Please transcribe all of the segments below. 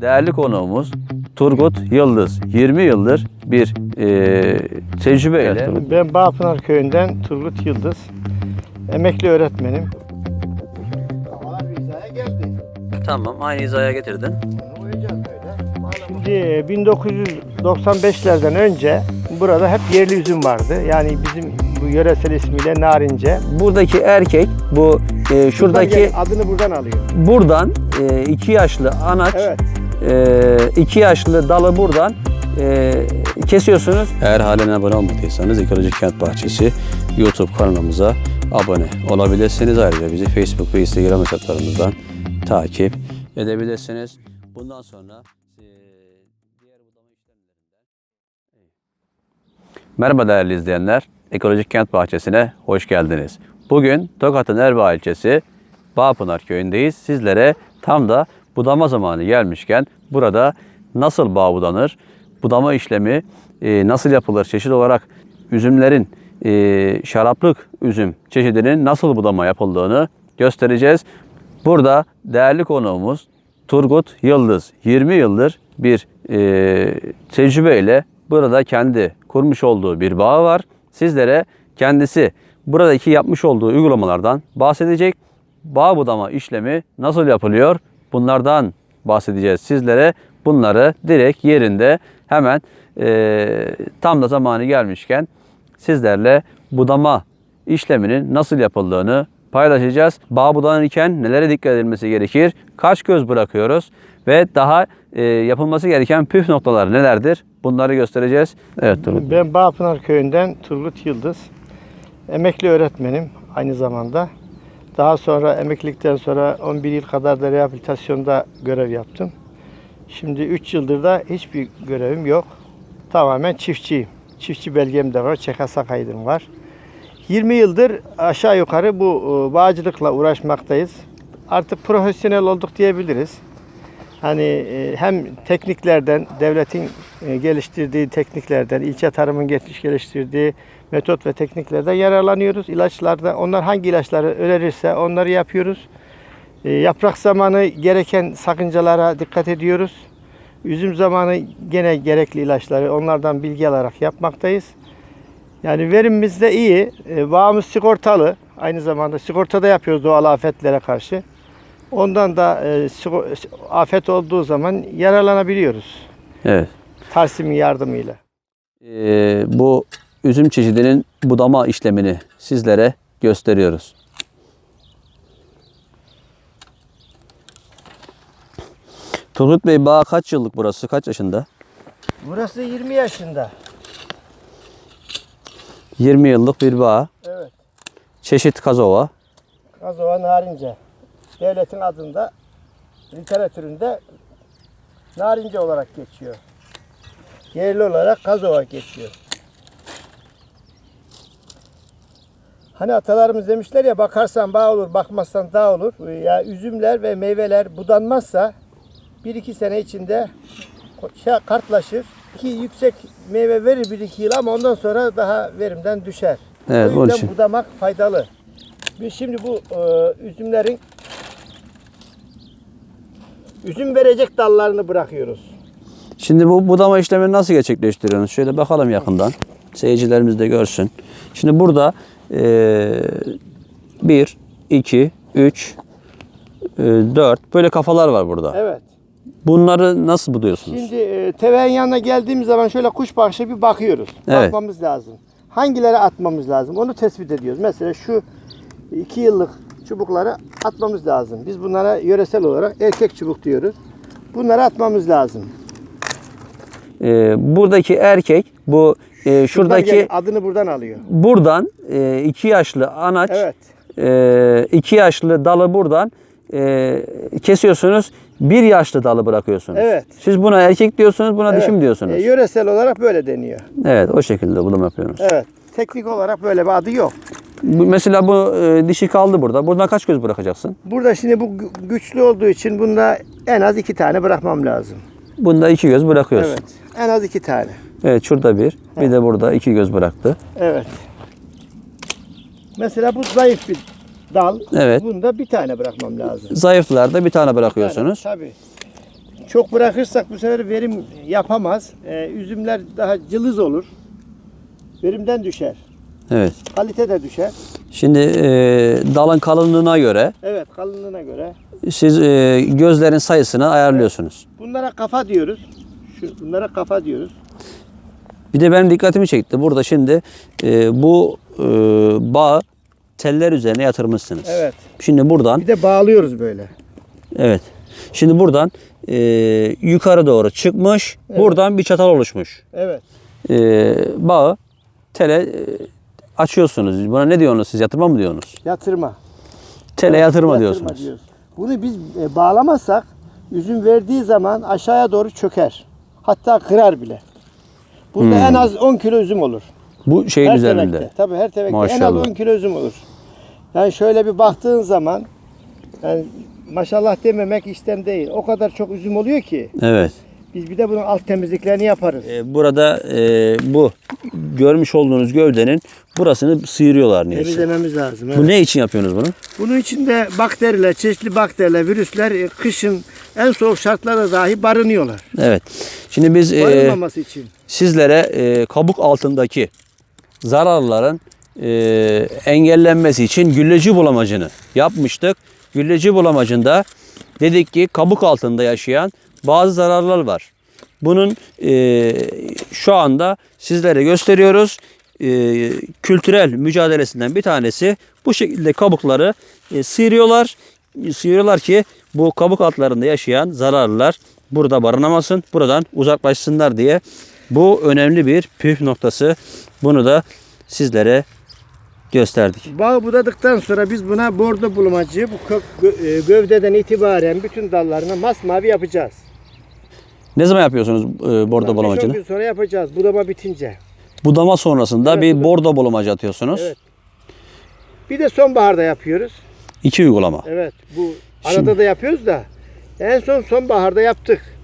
değerli konuğumuz Turgut Yıldız. 20 yıldır bir e, tecrübeyle Ben Bağpınar Köyü'nden Turgut Yıldız. Emekli öğretmenim. Tamam aynı hizaya getirdin. Şimdi e, 1995'lerden önce burada hep yerli üzüm vardı. Yani bizim bu yöresel ismiyle narince. Buradaki erkek bu e, şuradaki Buradan gel- adını buradan alıyor. buradan e, iki yaşlı anaç Evet. E, iki yaşlı dalı buradan e, kesiyorsunuz. Eğer halen abone olmadıysanız Ekoloji Kent Bahçesi YouTube kanalımıza abone olabilirsiniz. Ayrıca bizi Facebook ve Instagram hesaplarımızdan takip edebilirsiniz. Bundan sonra e, diğer budama işlemlerinden Merhaba değerli izleyenler. Ekolojik Kent Bahçesi'ne hoş geldiniz. Bugün Tokat'ın Erbaa ilçesi Bağpınar köyündeyiz. Sizlere tam da budama zamanı gelmişken burada nasıl bağ budanır, budama işlemi e, nasıl yapılır, çeşit olarak üzümlerin e, şaraplık üzüm çeşidinin nasıl budama yapıldığını göstereceğiz. Burada değerli konuğumuz Turgut Yıldız 20 yıldır bir e, tecrübeyle burada kendi kurmuş olduğu bir bağ var. Sizlere kendisi buradaki yapmış olduğu uygulamalardan bahsedecek. Bağ budama işlemi nasıl yapılıyor? Bunlardan bahsedeceğiz sizlere. Bunları direkt yerinde hemen e, tam da zamanı gelmişken sizlerle budama işleminin nasıl yapıldığını paylaşacağız. Bağ budanırken nelere dikkat edilmesi gerekir? Kaç göz bırakıyoruz? Ve daha e, yapılması gereken püf noktalar nelerdir? Bunları göstereceğiz. Evet Turgut. Ben Bağpınar Köyü'nden Turgut Yıldız. Emekli öğretmenim aynı zamanda. Daha sonra emeklilikten sonra 11 yıl kadar da rehabilitasyonda görev yaptım. Şimdi 3 yıldır da hiçbir görevim yok. Tamamen çiftçiyim. Çiftçi belgem de var, çekasa kaydım var. 20 yıldır aşağı yukarı bu e, bağcılıkla uğraşmaktayız. Artık profesyonel olduk diyebiliriz. Hani e, hem tekniklerden, devletin e, geliştirdiği tekniklerden, ilçe tarımın geliştirdiği metot ve tekniklerden yararlanıyoruz. İlaçlarda, onlar hangi ilaçları önerirse onları yapıyoruz. E, Yaprak zamanı gereken sakıncalara dikkat ediyoruz. Üzüm zamanı gene gerekli ilaçları onlardan bilgi alarak yapmaktayız. Yani verimimiz de iyi. E, Bağımız sigortalı. Aynı zamanda sigortada yapıyoruz doğal afetlere karşı. Ondan da e, afet olduğu zaman yararlanabiliyoruz. Evet. Tarsimin yardımıyla. E, bu üzüm çeşidinin budama işlemini sizlere gösteriyoruz. Turgut Bey bağ kaç yıllık burası? Kaç yaşında? Burası 20 yaşında. 20 yıllık bir bağ. Evet. Çeşit kazova. Kazova narince. Devletin adında literatüründe narince olarak geçiyor. Yerli olarak kazova geçiyor. Hani atalarımız demişler ya bakarsan bağ olur, bakmazsan dağ olur. Ya üzümler ve meyveler budanmazsa bir iki sene içinde şey, kartlaşır. Ki yüksek meyve verir bir iki yıl ama ondan sonra daha verimden düşer. Evet, o yüzden için. budamak faydalı. Biz şimdi bu e, üzümlerin üzüm verecek dallarını bırakıyoruz. Şimdi bu budama işlemini nasıl gerçekleştiriyorsunuz? Şöyle bakalım yakından. Seyircilerimiz de görsün. Şimdi burada 1, 2, 3, 4 böyle kafalar var burada. Evet. Bunları nasıl buduyorsunuz? Şimdi e, teveğin yanına geldiğimiz zaman şöyle kuş bakışı bir bakıyoruz. Evet. Bakmamız lazım. Hangileri atmamız lazım? Onu tespit ediyoruz. Mesela şu iki yıllık çubukları atmamız lazım. Biz bunlara yöresel olarak erkek çubuk diyoruz. Bunları atmamız lazım. Ee, buradaki erkek bu e, şuradaki gel- adını buradan alıyor. buradan e, iki yaşlı anaç Evet. e, iki yaşlı dalı buradan e, kesiyorsunuz. Bir yaşlı dalı bırakıyorsunuz. Evet. Siz buna erkek diyorsunuz, buna Evet. dişi mi diyorsunuz? E, yöresel olarak böyle deniyor. Evet, o şekilde budama yapıyorsunuz. Evet. Teknik olarak böyle bir adı yok. Bu, mesela bu e, dişi kaldı burada. Buradan kaç göz bırakacaksın? Burada şimdi bu gü- güçlü olduğu için bunda en az iki tane bırakmam lazım. Bunda iki göz bırakıyorsun. Evet. En az iki tane. Evet, şurada bir. Bir de burada iki göz bıraktı. Evet. Mesela bu zayıf bir dal. Evet. Bunda bir tane bırakmam lazım. Zayıflarda bir tane bırakıyorsunuz. Tabii. Çok bırakırsak bu sefer verim yapamaz. Ee, üzümler daha cılız olur. Verimden düşer. Evet. Kalite de düşer. Şimdi e, dalın kalınlığına göre Evet kalınlığına göre. siz e, gözlerin sayısını ayarlıyorsunuz. Bunlara kafa diyoruz. Şu, bunlara kafa diyoruz. Bir de benim dikkatimi çekti. Burada şimdi e, bu e, bağı teller üzerine yatırmışsınız. Evet. Şimdi buradan Bir de bağlıyoruz böyle. evet. Şimdi buradan e, yukarı doğru çıkmış. Evet. Buradan bir çatal oluşmuş. Evet. E, bağı tele e, açıyorsunuz. Buna ne diyorsunuz siz? Yatırma mı diyorsunuz? Yatırma. Tele yatırma, Yatırma diyorsunuz. diyoruz. Bunu biz e, bağlamazsak üzüm verdiği zaman aşağıya doğru çöker. Hatta kırar bile. Bunda Hmm. en az 10 kilo üzüm olur. Bu şeyin her üzerinde. tevekte. Tabii her tevekte en az Maşallah. 10 kilo üzüm olur. Yani şöyle bir baktığın zaman yani maşallah dememek işten değil. O kadar çok üzüm oluyor ki Evet. Biz bir de bunun alt temizliklerini yaparız. E, burada e, bu görmüş olduğunuz gövdenin burasını sıyırıyorlar neyse. Temizlememiz lazım. Bu evet. ne için yapıyorsunuz bunu? Bunun içinde bakteriler, çeşitli bakteriler, virüsler e, kışın en soğuk şartlarda dahi barınıyorlar. Evet. Şimdi biz e, Barınmaması için. sizlere e, kabuk altındaki zararların e, engellenmesi için gülleci bulamacını yapmıştık. Gülleci bulamacında dedik ki kabuk altında yaşayan bazı zararlar var. Bunun e, şu anda sizlere gösteriyoruz. E, kültürel mücadelesinden bir tanesi bu şekilde kabukları e, sıyırıyorlar. Sıyırıyorlar ki bu kabuk altlarında yaşayan zararlılar burada barınamasın, buradan uzaklaşsınlar diye. Bu önemli bir püf noktası. Bunu da sizlere gösterdik. Bağı budadıktan sonra biz buna bordo bulmacı bu e, gövdeden itibaren bütün dallarına masmavi yapacağız. Ne zaman yapıyorsunuz e, bordo bulamacını? gün sonra yapacağız budama bitince. Budama sonrasında Evet, bir budama. bordo bulamacı atıyorsunuz. Evet. Bir de sonbaharda yapıyoruz. İki uygulama. Evet bu arada Şimdi- da yapıyoruz da en son sonbaharda yaptık.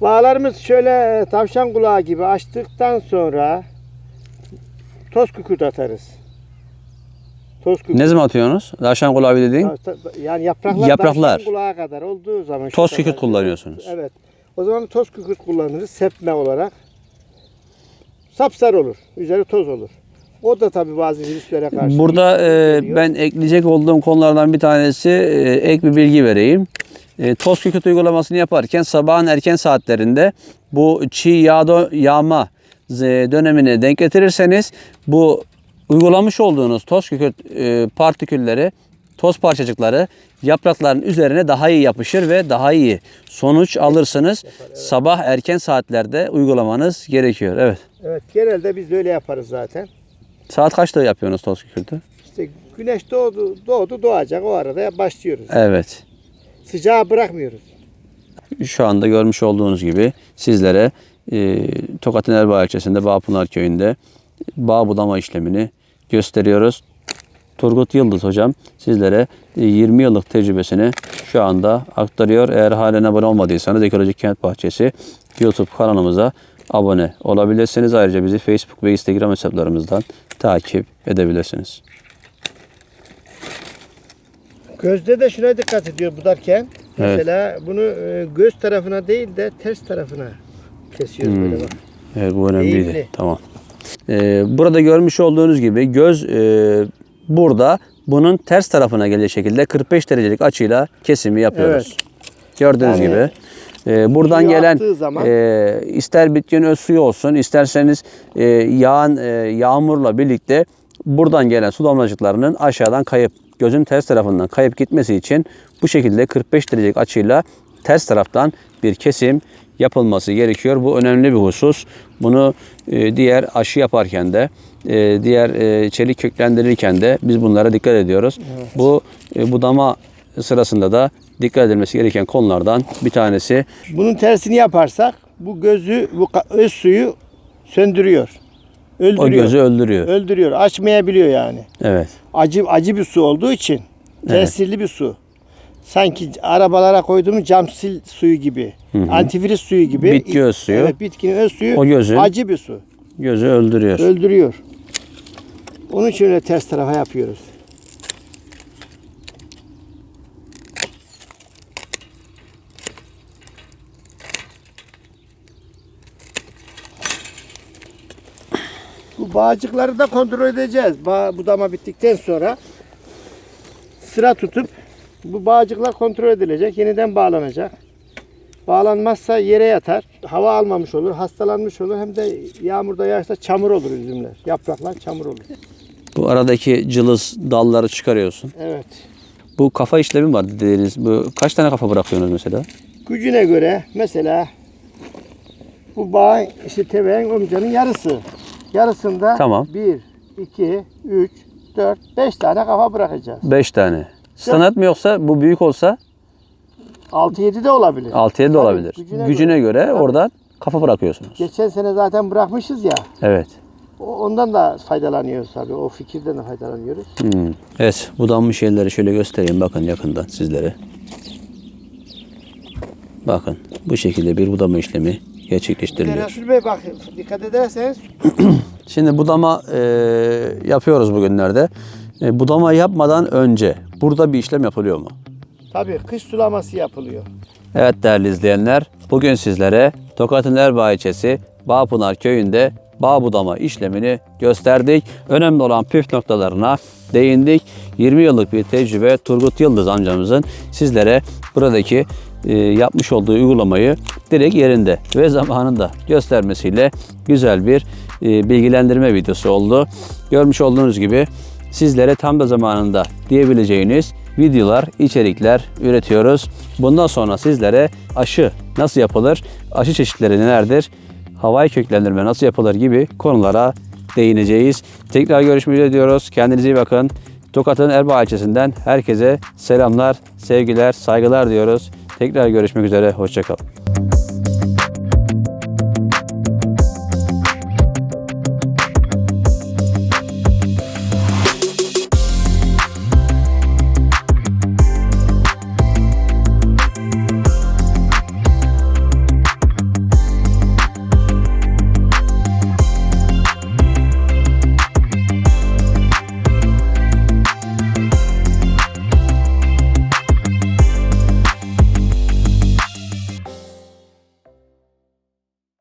Bağlarımız şöyle e, tavşan kulağı gibi açtıktan sonra toz kükürt atarız. Toz kükürt. Ne zaman atıyorsunuz? Tavşan kulağı dediğin Ta- ta- Yani yapraklar, Yapraklar. tavşan kulağı kadar olduğu zaman. şu toz kadar. kükürt kullanıyorsunuz. Evet. O zaman toz kükürt kullanırız sepme olarak. Sapsarı olur. Üzeri toz olur. O da tabii bazı virüslere karşı. Burada e, ben ekleyecek olduğum konulardan bir tanesi e, ek bir bilgi vereyim. E, toz kükürt uygulamasını yaparken sabahın erken saatlerinde bu çiğ yağda, yağma z- dönemine denk getirirseniz bu uygulamış olduğunuz toz kükürt e, partikülleri, toz parçacıkları yaprakların üzerine daha iyi yapışır ve daha iyi sonuç alırsınız. Sabah erken saatlerde uygulamanız gerekiyor. Evet. Evet genelde biz de öyle yaparız zaten. Saat kaçta yapıyorsunuz toz kükürtü? İşte güneş doğdu, doğdu doğacak o arada başlıyoruz. Evet. Sıcağı bırakmıyoruz. şu anda görmüş olduğunuz gibi sizlere e, Tokat Erbaa ilçesinde Bağpınar köyünde bağ budama işlemini gösteriyoruz. Turgut Yıldız hocam sizlere e, 20 yıllık tecrübesini şu anda aktarıyor. Eğer halen abone olmadıysanız Ekolojik Kent Bahçesi YouTube kanalımıza abone olabilirsiniz. Ayrıca bizi Facebook ve Instagram hesaplarımızdan takip edebilirsiniz. Gözde de şuna dikkat ediyor budarken. Evet. Mesela bunu e, göz tarafına değil de ters tarafına kesiyoruz Hmm. böyle bak. Evet bu önemliydi. Eğimli. Tamam. Ee, burada görmüş olduğunuz gibi göz e, burada bunun ters tarafına gelecek şekilde 45 derecelik açıyla kesimi yapıyoruz. Gördüğünüz Yani gibi. e, buradan gelen zaman- e, ister bitkinin öz suyu olsun isterseniz e, yağan e, yağmurla birlikte buradan gelen su damlacıklarının aşağıdan kayıp gözün ters tarafından kayıp gitmesi için bu şekilde 45 derecelik açıyla ters taraftan bir kesim yapılması gerekiyor. Bu önemli bir husus. Bunu e, diğer aşı yaparken de e, diğer e, çelik köklendirirken de biz bunlara dikkat ediyoruz. Bu e, budama sırasında da dikkat edilmesi gereken konulardan bir tanesi. Bunun tersini yaparsak bu gözü, bu öz suyu söndürüyor. Öldürüyor. O gözü öldürüyor. Öldürüyor. Açmayabiliyor yani. Evet. Acı acı bir su olduğu için tesirli bir su sanki arabalara koyduğumuz camsil suyu gibi. Hı hı. Antifriz suyu gibi. Bitki öz suyu. Evet, bitkinin öz suyu. O gözü. Acı bir su. Gözü öldürüyor. Öldürüyor. Onun için öyle ters tarafa yapıyoruz. Bu bağcıkları da kontrol edeceğiz. Ba budama bittikten sonra sıra tutup bu bağcıklar kontrol edilecek. Yeniden bağlanacak. Bağlanmazsa yere yatar. Hava almamış olur, hastalanmış olur. Hem de yağmurda yağarsa çamur olur üzümler. Yapraklar çamur olur. Bu aradaki cılız dalları çıkarıyorsun. Evet. Bu kafa işlemi var dediğiniz. Bu kaç tane kafa bırakıyorsunuz mesela? Gücüne göre mesela bu bağ işte teveğin omcanın yarısı. Yarısında Tamam. 1, 2, 3, 4, 5 tane kafa bırakacağız. 5 tane. Standart mı yoksa bu büyük olsa 6-7 de olabilir. 6-7 de Tabii, olabilir. gücüne Gücüne, göre, Tabii. oradan kafa bırakıyorsunuz. Geçen sene zaten bırakmışız ya. Evet. o- Ondan da faydalanıyoruz tabii. O fikirden de faydalanıyoruz. Hmm. Evet, budanmış yerleri şöyle göstereyim bakın yakından sizlere. Bakın bu şekilde bir budama işlemi gerçekleştiriliyor. Resul Bey bak dikkat ederseniz Şimdi budama e, yapıyoruz bugünlerde. E, budama yapmadan önce burada bir işlem yapılıyor mu? tabii kış sulaması yapılıyor. Evet değerli izleyenler, bugün sizlere Tokat'ın Erbaa ilçesi Bağpınar köyünde bağ budama işlemini gösterdik. Önemli olan püf noktalarına değindik. 20 yıllık bir tecrübe Turgut Yıldız amcamızın sizlere buradaki e, yapmış olduğu uygulamayı direkt yerinde ve zamanında göstermesiyle güzel bir e, bilgilendirme videosu oldu. Görmüş olduğunuz gibi sizlere tam da zamanında diyebileceğiniz videolar, içerikler üretiyoruz. Bundan sonra sizlere aşı nasıl yapılır, aşı çeşitleri nelerdir, havai köklendirme nasıl yapılır gibi konulara değineceğiz. Tekrar görüşmek üzere diyoruz. Kendinize iyi bakın. Tokat'ın Erbaa ilçesinden herkese selamlar, sevgiler, saygılar diyoruz. Tekrar görüşmek üzere. Hoşçakalın.